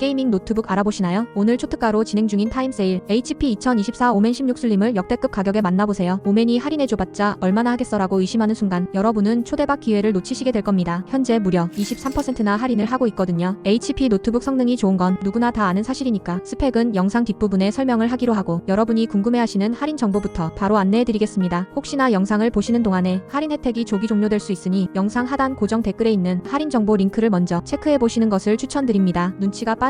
게이밍 노트북 알아보시나요? 오늘 초특가로 진행 중인 타임세일 HP 2024 오멘 16 슬림을 역대급 가격에 만나보세요. 오멘이 할인해줘봤자 얼마나 하겠어라고 의심하는 순간 여러분은 초대박 기회를 놓치시게 될 겁니다. 현재 무려 23%나 할인을 하고 있거든요. HP 노트북 성능이 좋은 건 누구나 다 아는 사실이니까 스펙은 영상 뒷부분에 설명을 하기로 하고 여러분이 궁금해하시는 할인 정보부터 바로 안내해드리겠습니다. 혹시나 영상을 보시는 동안에 할인 혜택이 조기 종료될 수 있으니 영상 하단 고정 댓글에 있는 할인 정보 링크를 먼저 체크해 보시는 것을 추천드립니다. 눈치가 빠르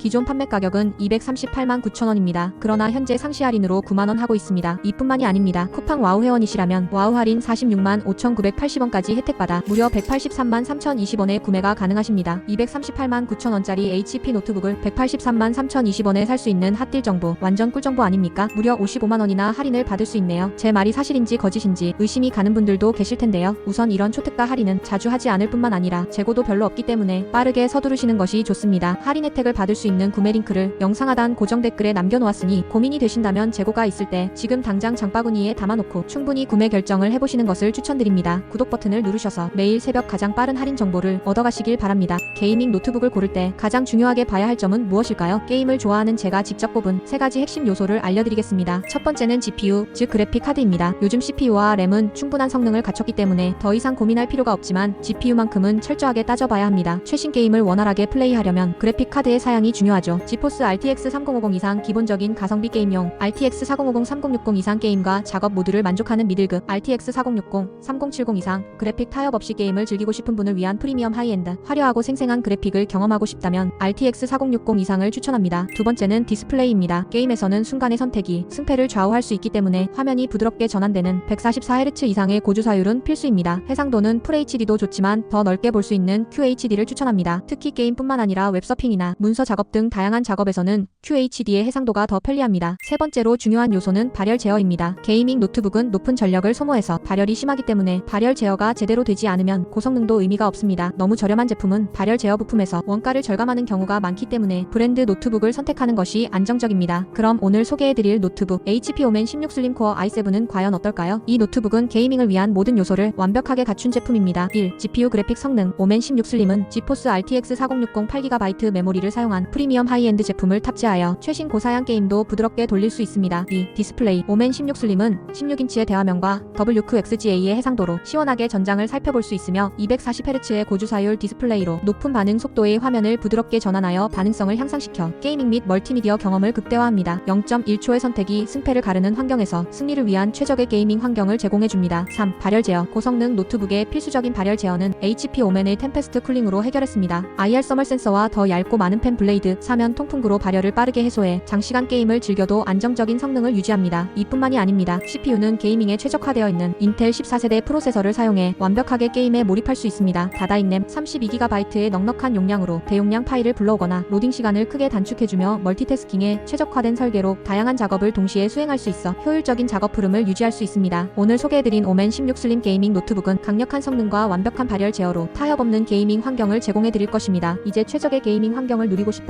기존 판매 가격은 238만 9천원입니다. 그러나 현재 상시 할인으로 9만원 하고 있습니다. 이뿐만이 아닙니다. 쿠팡 와우 회원이시라면 와우 할인 46만 5,980원까지 혜택받아 무려 183만 3,020원에 구매가 가능하십니다. 238만 9천원짜리 HP 노트북을 183만 3,020원에 살 수 있는 핫딜 정보 완전 꿀 정보 아닙니까? 무려 55만원이나 할인을 받을 수 있네요. 제 말이 사실인지 거짓인지 의심이 가는 분들도 계실 텐데요. 우선 이런 초특가 할인은 자주 하지 않을 뿐만 아니라 재고도 별로 없기 때문에 빠르게 서두르시는 것이 좋습니다. 할인 혜택을 받을 수 있는 구매 링크를 영상 하단 고정 댓글에 남겨놓았으니 고민이 되신다면 재고가 있을 때 지금 당장 장바구니에 담아놓고 충분히 구매 결정을 해보시는 것을 추천드립니다. 구독 버튼을 누르셔서 매일 새벽 가장 빠른 할인 정보를 얻어가시길 바랍니다. 게이밍 노트북을 고를 때 가장 중요하게 봐야 할 점은 무엇일까요? 게임을 좋아하는 제가 직접 꼽은 세 가지 핵심 요소를 알려드리겠습니다. 첫 번째는 GPU, 즉 그래픽 카드입니다. 요즘 CPU와 램은 충분한 성능을 갖췄기 때문에 더 이상 고민할 필요가 없지만 GPU만큼은 철저하게 따져봐야 합니다. 최신 게임을 원활하게 플레이하려면 그래픽 카드의 사양이 중요하죠. 지포스 RTX 3050 이상 기본적인 가성비 게임용, RTX 4050 3060 이상 게임과 작업 모두를 만족하는 미들급, RTX 4060, 3070 이상 그래픽 타협 없이 게임을 즐기고 싶은 분을 위한 프리미엄 하이엔드, 화려하고 생생한 그래픽을 경험하고 싶다면 RTX 4060 이상을 추천합니다. 두 번째는 디스플레이입니다. 게임에서는 순간의 선택이 승패를 좌우할 수 있기 때문에 화면이 부드럽게 전환되는 144Hz 이상의 고주사율은 필수입니다. 해상도는 FHD도 좋지만 더 넓게 볼 수 있는 QHD를 추천합니다. 특히 게임뿐만 아니라 웹서핑이나 문서 작업 등 다양한 작업에서는 QHD의 해상도가 더 편리합니다. 세 번째로 중요한 요소는 발열 제어입니다. 게이밍 노트북은 높은 전력을 소모해서 발열이 심하기 때문에 발열 제어가 제대로 되지 않으면 고성능도 의미가 없습니다. 너무 저렴한 제품은 발열 제어 부품에서 원가를 절감하는 경우가 많기 때문에 브랜드 노트북을 선택하는 것이 안정적입니다. 그럼 오늘 소개해드릴 노트북 HP 오멘 16 슬림 코어 i7은 과연 어떨까요? 이 노트북은 게이밍을 위한 모든 요소를 완벽하게 갖춘 제품입니다. 1. GPU 그래픽 성능 오멘 16 슬림은 지포스 RTX 4060 8GB 메모리를 사용한 프리미엄 하이엔드 제품을 탑재하여 최신 고사양 게임도 부드럽게 돌릴 수 있습니다. 2. 디스플레이 오멘 16 슬림은 16인치의 대화면과 WQXGA의 해상도로 시원하게 전장을 살펴볼 수 있으며 240Hz의 고주사율 디스플레이로 높은 반응 속도의 화면을 부드럽게 전환하여 반응성을 향상시켜 게이밍 및 멀티미디어 경험을 극대화합니다. 0.1초의 선택이 승패를 가르는 환경에서 승리를 위한 최적의 게이밍 환경을 제공해줍니다. 3. 발열 제어 고성능 노트북의 필수적인 발열 제어는 HP 오멘의 템페스트 쿨링으로 해결했습니다. IR 서멀 센서와 더 얇고 많은 펜 블레이드, 사면 통풍구로 발열을 빠르게 해소해 장시간 게임을 즐겨도 안정적인 성능을 유지합니다. 이뿐만이 아닙니다. CPU는 게이밍에 최적화되어 있는 인텔 14세대 프로세서를 사용해 완벽하게 게임에 몰입할 수 있습니다. 다다익 램 32GB의 넉넉한 용량으로 대용량 파일을 불러오거나 로딩 시간을 크게 단축해주며 멀티태스킹에 최적화된 설계로 다양한 작업을 동시에 수행할 수 있어 효율적인 작업 흐름을 유지할 수 있습니다. 오늘 소개해드린 오멘 16 슬림 게이밍 노트북은 강력한 성능과 완벽한 발열 제어로 타협 없는 게이밍 환경을 제공해드릴 것입니다. 이제 최적의 게이밍 환경을 누리고 싶